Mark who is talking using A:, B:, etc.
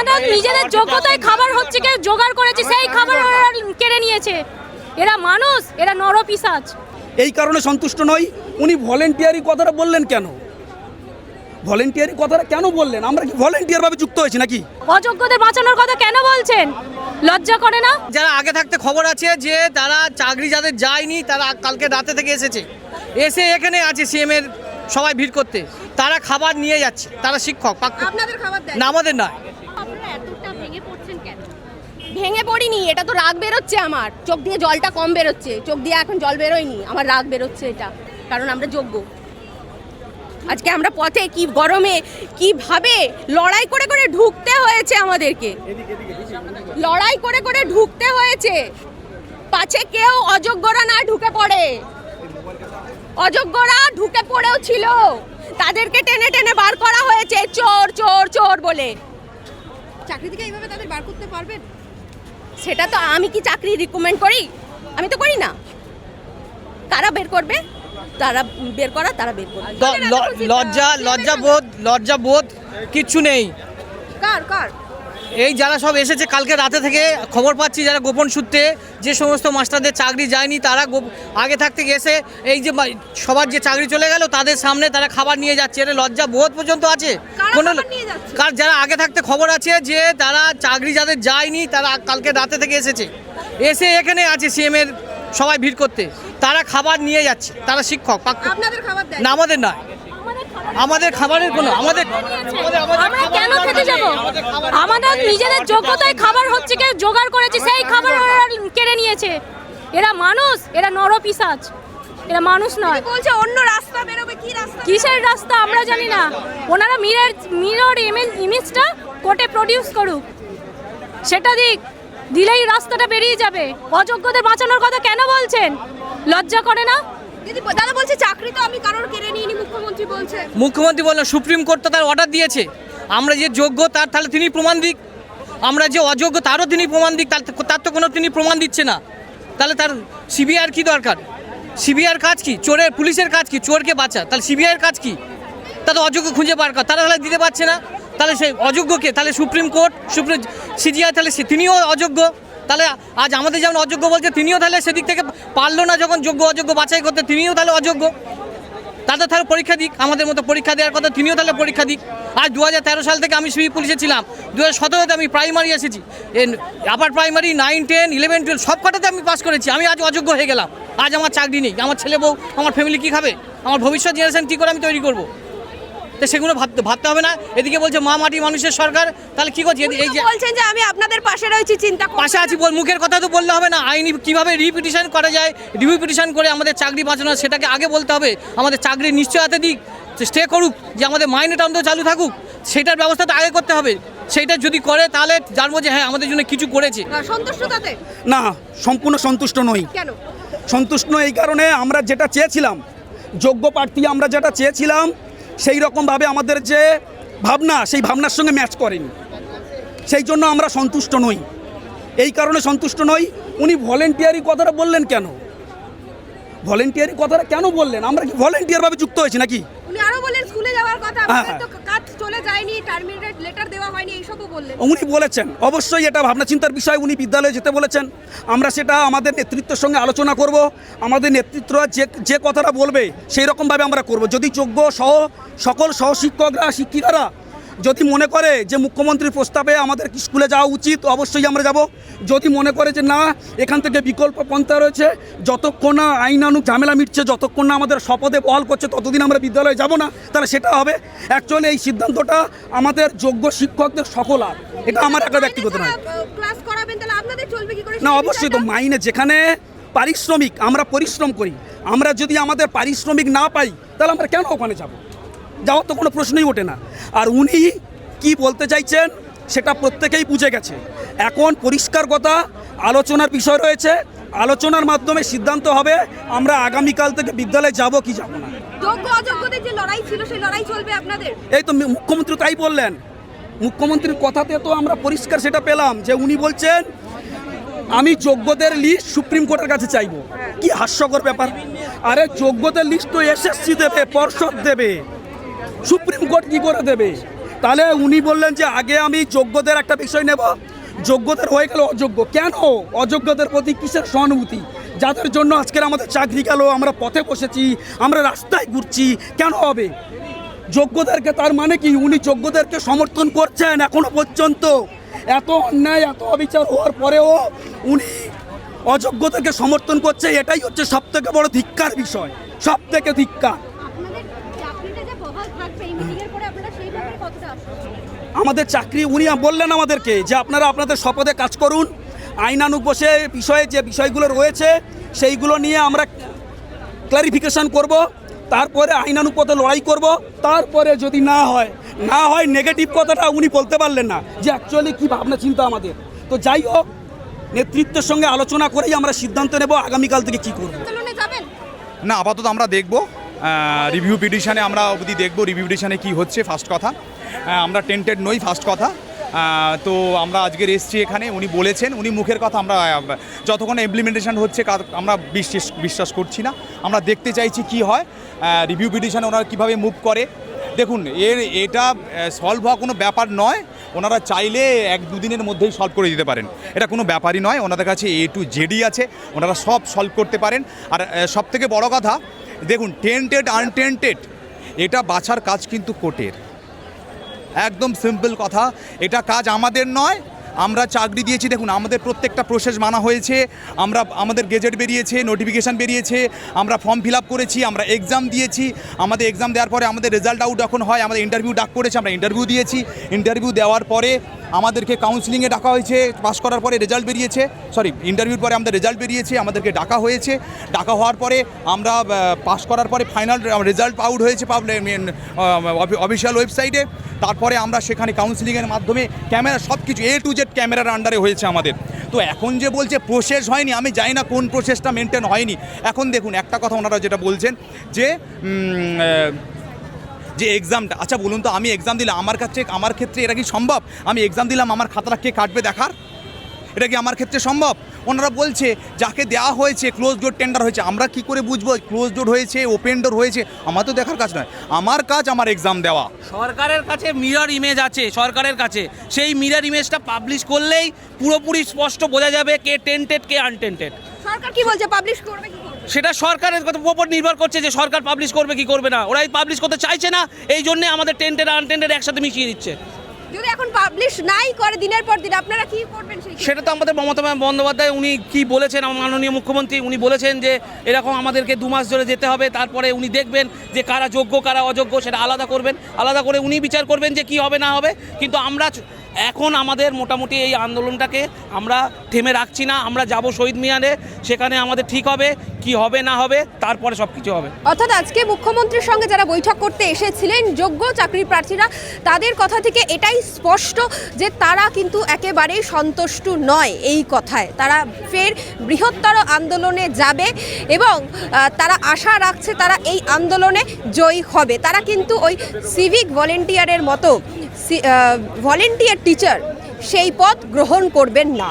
A: আমাদের নিজেদের যোগ্যতায় খাবার হচ্ছে কেউ জোগাড় করেছে সেই খাবার ওরা কেড়ে নিয়েছে। এরা মানুষ এরা নরপিসাজ
B: এই কারণে সন্তুষ্ট নই। উনি ভলেন্টিয়ারি কথাটা বললেন কেন? ভলেন্টিয়ারি কথাটা কেন বললেন? আমরা কি ভলেন্টিয়ার ভাবে যুক্ত হয়েছি নাকি?
A: অযোগ্যদের বাঁচানোর কথা কেন বলছেন? লজ্জা করে না?
C: যারা আগে থাকতে খবর আছে যে তারা চাকরি যাদের যায়নি তারা কালকে রাতে থেকে এসেছে। এসে এখানে আছে সিএম এর সবাই ভিড় করতে। তারা খাবার নিয়ে যাচ্ছে। তারা শিক্ষক
D: আপনাদের খাবার দেয়।
C: না আমাদের নয়
A: আপনারা এতটা ভেঙে পড়ছেন কেন
D: ভেঙে পড়িনি, এটা তো রাগ বেরোচ্ছে আমার। চোখ দিয়ে জলটা কম বেরোচ্ছে, চোখ দিয়ে এখন জল বেরোয়নি, আমার রাগ বেরোচ্ছে এটা, কারণ আমরা যোগ্য। আজকে আমরা পথে কি গরমে কীভাবে লড়াই করে করে ঢুকতে হয়েছে আমাদেরকে। লড়াই করে করে ঢুকতে হয়েছে। পাছে কেউ অযোগ্যরা না ঢুকে পড়ে। অযোগ্যরা ঢুকে পড়েও ছিল। তাদেরকে টেনে টেনে বার করা হয়েছে, চোর চোর চোর বলে। চাকরি থেকে এইভাবে তাদের বার করতে পারবেন? সেটা তো আমি কি চাকরি রিকমেন্ড করি? আমি তো করি না। কারা বের করবে তারা বের করা তারা বের করবে।
C: লজ্জা লজ্জা বোধ লজ্জা বোধ কিছু নেই।
D: কার কার?
C: এই যারা সব এসেছে কালকে রাতে থেকে খবর পাচ্ছি যারা গোপন সূত্রে যে সমস্ত মাস্টারদের চাকরি যায়নি তারা আগে থাকতে গেছে এই যে সবার যে চাকরি চলে গেল তাদের সামনে তারা খাবার নিয়ে যাচ্ছে। এটা লজ্জা বোধ পর্যন্ত আছে? কোনো? কার যারা আগে থাকতে খবর আছে যে তারা চাকরি যাদের যায়নি তারা কালকে রাতে থেকে এসেছে। এসে এখানে আছে সিএম এর সবাই ভিড় করতে। তারা খাবার নিয়ে যাচ্ছে। তারা শিক্ষক না আমাদের নয়। আমাদের খাবারের কোনো আমাদের
A: আমরা কেন খেতে যাব?
C: আমাদের
A: নিজেদের যোগ্যতায় খাবার হচ্ছে কেউ জোগাড় করেছে সেই খাবার ওরা কেড়ে নিয়েছে। এরা মানুষ এরা নরপিসাজ এরা মানুষ নয়।
D: বলছে অন্য রাস্তা বেরোবে কি রাস্তা?
A: কিসের রাস্তা আমরা জানি না। ওনারা মিরর মিরর ইমেজটা কোর্টে প্রডিউস করুক। সেটা দিক। দিলেই রাস্তাটা বেরিয়ে যাবে। অযোগ্যদের বাঁচানোর কথা কেন বলছেন? লজ্জা করে না?
D: দিদি বলছে চাকরি তো আমি কারোর কেড়ে নিইনি, মুখ্যমন্ত্রী বলছে।
C: মুখ্যমন্ত্রী বললেন সুপ্রিম কোর্ট তো তার অর্ডার দিয়েছে। আমরা যে যোগ্য, তার তাহলে তিনি প্রমাণ দিক। আমরা যে অযোগ্য, তারও তিনি প্রমাণ দিক। তার তো- তার তো কোনো তিনি প্রমাণ দিচ্ছে না। তাহলে তার সিবিআইয়ের কি দরকার? সিবিআইয়ের কাজ কি? চোরের পুলিশের কাজ কি? চোরকে বাঁচা। তাহলে সিবিআইয়ের কাজ কি? তা তো অযোগ্য খুঁজে বার কর। তারা তাহলে দিতে পারছে না। তাহলে সেই অযোগ্যকে তাহলে সুপ্রিম কোর্ট, সুপ্রিম সিজিআই, তাহলে সে- তিনিও অযোগ্য। তাহলে আজ আমাদের যেমন অযোগ্য বলছে, তিনিও তাহলে সেদিক থেকে পারল না যখন যোগ্য অযোগ্য বাছাই করতে, তিনিও তাহলে অযোগ্য। তাদের তাহলে পরীক্ষা দিক, আমাদের মতো পরীক্ষা দেওয়ার কথা তিনিও তাহলে পরীক্ষা দিক। আজ দু হাজার তেরো সাল থেকে আমি সিভিল পুলিশে ছিলাম দু হাজার আমি প্রাইমারি এসেছি। Upper primary, nine, ten, eleven, twelve, সব কটাতে আমি পাস করেছি। আমি আজ অযোগ্য হয়ে গেলাম। আজ আমার চাকরি নেই, আমার ছেলে বউ, আমার ফ্যামিলি কী খাবে? আমার ভবিষ্যৎ জেনারেশন কী করে আমি তৈরি করব? তো সেগুলো ভাবতে ভাবতে হবে না। এদিকে বলছে মা মাটি মানুষের সরকার। তাহলে কী করছি? এই যে
D: বলছেন যে আমি আপনাদের পাশে রয়েছি চিন্তা
C: পাশে আছি বল মুখের কথা তো বললে হবে না। আইনি কীভাবে রিপিটিশন করা যায়? রিপিটিশন করে আমাদের চাকরি বাঁচানো সেটাকে আগে বলতে হবে। আমাদের চাকরির নিশ্চয়তা দিক। স্টে করুক যে আমাদের মাইনেটা অন্তত চালু থাকুক। সেটার ব্যবস্থা তো আগে করতে হবে। সেইটা যদি করে তাহলে জানব যে হ্যাঁ আমাদের জন্য কিছু করেছে।
D: আহ, সন্তুষ্ট তাতে?
B: না সম্পূর্ণ সন্তুষ্ট নই।
D: কেন?
B: সন্তুষ্ট নই এই কারণে আমরা যেটা চেয়েছিলাম যোগ্য প্রার্থী আমরা যেটা চেয়েছিলাম সেই রকমভাবে আমাদের যে ভাবনা সেই ভাবনার সঙ্গে ম্যাচ করেনি। সেই জন্য আমরা সন্তুষ্ট নই। এই কারণে সন্তুষ্ট নই। উনি ভলেন্টিয়ারি কথাটা বললেন কেন? ভলেন্টিয়ারি কথাটা কেন বললেন? আমরা কি ভলেন্টিয়ারভাবে যুক্ত হয়েছি নাকি?
D: উনি আরও বললেন স্কুলে যাওয়ার কথা। যায়নি টার্মিনেট লেটার দেওয়া হয়নি, এইসবও বললেন।
B: উনি বলেছেন, অবশ্যই এটা ভাবনা চিন্তার বিষয়, উনি বিদ্যালয়ে যেতে বলেছেন। আমরা সেটা আমাদের নেতৃত্বের সঙ্গে আলোচনা করব, আমাদের নেতৃত্ব যে যে কথাটা বলবে সেই রকমভাবে আমরা করব। যদি যোগ্য সহ, সকল সহশিক্ষকরা, শিক্ষিকারা যদি মনে করে যে মুখ্যমন্ত্রীর প্রস্তাবে আমাদের স্কুলে যাওয়া উচিত অবশ্যই আমরা যাব। যদি মনে করে যে না এখান থেকে বিকল্প পন্থা রয়েছে যতক্ষণ না আইনানুক ঝামেলা মিটছে যতক্ষণ না আমাদের শপথে বহাল করছে ততদিন আমরা বিদ্যালয়ে যাব না তাহলে সেটা হবে। অ্যাকচুয়ালি এই সিদ্ধান্তটা আমাদের যোগ্য শিক্ষকদের সফল আর। এটা আমার একটা ব্যক্তিগত নয়। না অবশ্যই তো মাইনে যেখানে পারিশ্রমিক আমরা পরিশ্রম করি। আমরা যদি আমাদের পারিশ্রমিক না পাই তাহলে আমরা কেন ওখানে যাব? যাওয়ার তো কোনো প্রশ্নই ওঠে না। আর উনি কি বলতে চাইছেন সেটা প্রত্যেকেই বুঝে গেছে। এখন পরিষ্কার কথা আলোচনার বিষয় রয়েছে। আলোচনার মাধ্যমে সিদ্ধান্ত হবে আমরা আগামীকাল থেকে বিদ্যালয়ে যাব কি যাব না। এই তো মুখ্যমন্ত্রী তাই বললেন। মুখ্যমন্ত্রীর কথাতে তো আমরা পরিষ্কার সেটা পেলাম যে উনি বলছেন আমি যোগ্যদের লিস্ট সুপ্রিম কোর্টের কাছে চাইব। কি হাস্যকর ব্যাপার। আরে যোগ্যদের লিস্ট তো এসএসসি দেবে পর্ষদ দেবে। সুপ্রিম কোর্ট কি করে দেবে? তাহলে উনি বললেন যে, আগে আমি যোগ্যদের একটা বিষয় নেব। যোগ্যদের হয়ে গেল অযোগ্য। কেন? অযোগ্যদের প্রতি কিসের সহানুভূতি? যাদের জন্য আজকের আমাদের চাকরি গেল, আমরা পথে বসেছি, আমরা রাস্তায় ঘুরছি, কেন হবে? যোগ্যদেরকে তার মানে কি? উনি যোগ্যদেরকে সমর্থন করছেন এখনও পর্যন্ত। এত অন্যায়, এত অবিচার হওয়ার পরেও উনি অযোগ্যদেরকে সমর্থন করছে, এটাই হচ্ছে সব থেকে বড় ধিক্কার বিষয়। সব থেকে ধিক্কার
E: আপনাদের চাকরিটা যে বহাল থাকবে এই মিটিংয়ের পরে আপনারা সেই ব্যাপারে কতটা আশ্বস্ত
B: আমাদের চাকরি উনি বললেন আমাদেরকে যে আপনারা আপনাদের শপথে কাজ করুন আইনানুগ বসে বিষয়ে যে বিষয়গুলো রয়েছে সেইগুলো নিয়ে আমরা ক্লারিফিকেশন করব তারপরে আইনানুগ পথে লড়াই করব তারপরে যদি না হয় না হয় নেগেটিভ কথাটা উনি বলতে পারলেন না যে অ্যাকচুয়ালি কী ভাবনা চিন্তা আমাদের। তো যাই হোক নেতৃত্বের সঙ্গে আলোচনা করেই আমরা সিদ্ধান্ত নেব আগামীকাল থেকে কী করব।
F: না আপাতত আমরা দেখব রিভিউ পিটিশানে আমরা অবধি দেখব রিভিউ পিটিশনে কী হচ্ছে ফার্স্ট কথা। আমরা টেন্টেড নই ফার্স্ট কথা। তো আমরা আজকের এসছি এখানে, উনি বলেছেন, উনি মুখের কথা আমরা, যতক্ষণ ইমপ্লিমেন্টেশন হচ্ছে আমরা বিশ্বাস বিশ্বাস করছি না। আমরা দেখতে চাইছি কি হয় রিভিউ পিটিশনে ওনারা কীভাবে মুভ করে। দেখুন, এর, এটা সলভ হওয়া কোনো ব্যাপার নয়, ওনারা চাইলে এক দুদিনের মধ্যেই সলভ করে দিতে পারেন। এটা কোনো ব্যাপারই নয়, ওনাদের কাছে এ টু জেডি আছে, ওনারা সব সলভ করতে পারেন। আর সব থেকে বড় কথা, দেখুন টেন্টেড আনটেন্টেড এটা বাছার কাজ কিন্তু কোর্টের। একদম সিম্পল কথা। এটা কাজ আমাদের নয়, আমরা চাকরি দিয়েছি। দেখুন, আমাদের প্রত্যেকটা প্রসেস মানা হয়েছে। আমরা, আমাদের গেজেট বেরিয়েছে নোটিফিকেশান বেরিয়েছে, আমরা ফর্ম ফিল করেছি, আমরা এক্সাম দিয়েছি। আমাদের এক্সাম দেওয়ার পরে আমাদের রেজাল্ট আউট এখন হয়, আমাদের ইন্টারভিউ ডাক করেছে আমরা ইন্টারভিউ দিয়েছি। ইন্টারভিউ দেওয়ার পরে আমাদেরকে কাউন্সিলিংয়ে ডাকা হয়েছে পাস করার পরে রেজাল্ট বেরিয়েছে। সরি ইন্টারভিউর পরে আমাদের রেজাল্ট বেরিয়েছে, আমাদেরকে ডাকা হয়েছে। ডাকা হওয়ার পরে আমরা পাস করার পরে ফাইনাল রেজাল্ট আউট হয়েছে অফিসিয়াল ওয়েবসাইটে তারপরে আমরা সেখানে কাউন্সিলিংয়ের মাধ্যমে ক্যামেরা সব কিছু এ টু জেড ক্যামেরার আন্ডারে হয়েছে আমাদের। তো এখন যে বলছে প্রসেস হয়নি, আমি জানি না কোন প্রসেসটা মেনটেন হয়নি। এখন দেখুন, একটা কথা ওনারা যেটা বলছেন যে যে এক্সামটা আচ্ছা বলুন তো আমি এক্সাম দিলাম আমার কাছে আমার ক্ষেত্রে এটা কি সম্ভব? আমি এক্সাম দিলাম আমার খাতাটা কে কাটবে দেখার? এটা কি আমার ক্ষেত্রে সম্ভব? ওনারা বলছে যাকে দেওয়া হয়েছে ক্লোজ ডোর টেন্ডার হয়েছে আমরা কি করে বুঝব? ক্লোজ ডোর হয়েছে ওপেন ডোর হয়েছে আমার তো দেখার কাজ নয়। আমার কাজ আমার এক্সাম দেওয়া।
G: সরকারের কাছে মিরর ইমেজ আছে সরকারের কাছে। সেই মিরর ইমেজটা পাবলিশ করলেই পুরোপুরি স্পষ্ট বোঝা যাবে কে টেন্টেড কে আনটেন্টেড
D: সরকার কি বলছে? পাবলিশ করবে
G: সেটা সরকারের উপর নির্ভর করছে যে সরকার পাবলিশ করবে কি করবে না। ওরাই পাবলিশ করতে চাইছে না এই জন্যে আমাদের টেন্টেড আনটেন্টেড একসাথে মিশিয়ে দিচ্ছে।
D: যদি এখন পাবলিশ নাই করে দিনের পর দিন আপনারা কি করবেন সেই
G: সেটা তো আমাদের মমতা বন্দ্যোপাধ্যায় উনি কি বলেছেন আমার মাননীয় মুখ্যমন্ত্রী উনি বলেছেন যে এরকম আমাদেরকে দু মাস ধরে যেতে হবে তারপরে উনি দেখবেন যে কারা যোগ্য কারা অযোগ্য সেটা আলাদা করবেন। আলাদা করে উনি বিচার করবেন যে কি হবে না হবে। কিন্তু আমরা এখন আমাদের মোটামুটি এই আন্দোলনটাকে আমরা থেমে রাখছি না, আমরা যাব শহীদ মিয়ানে সেখানে আমাদের ঠিক হবে, কি হবে না হবে, তারপরে সব কিছু হবে।
D: অর্থাৎ আজকে মুখ্যমন্ত্রীর সঙ্গে যারা বৈঠক করতে এসেছিলেন, যোগ্য চাকরি প্রার্থীরা, তাদের কথা থেকে এটাই স্পষ্ট যে তারা কিন্তু একেবারেই সন্তুষ্ট নয় এই কথায়। তারা ফের বৃহত্তর আন্দোলনে যাবে এবং তারা আশা রাখছে তারা এই আন্দোলনে জয়ী হবে। তারা কিন্তু ওই সিভিক ভলেন্টিয়ারের মতো ভলেন্টিয়ার টিচার সেই পথ গ্রহণ করবেন না।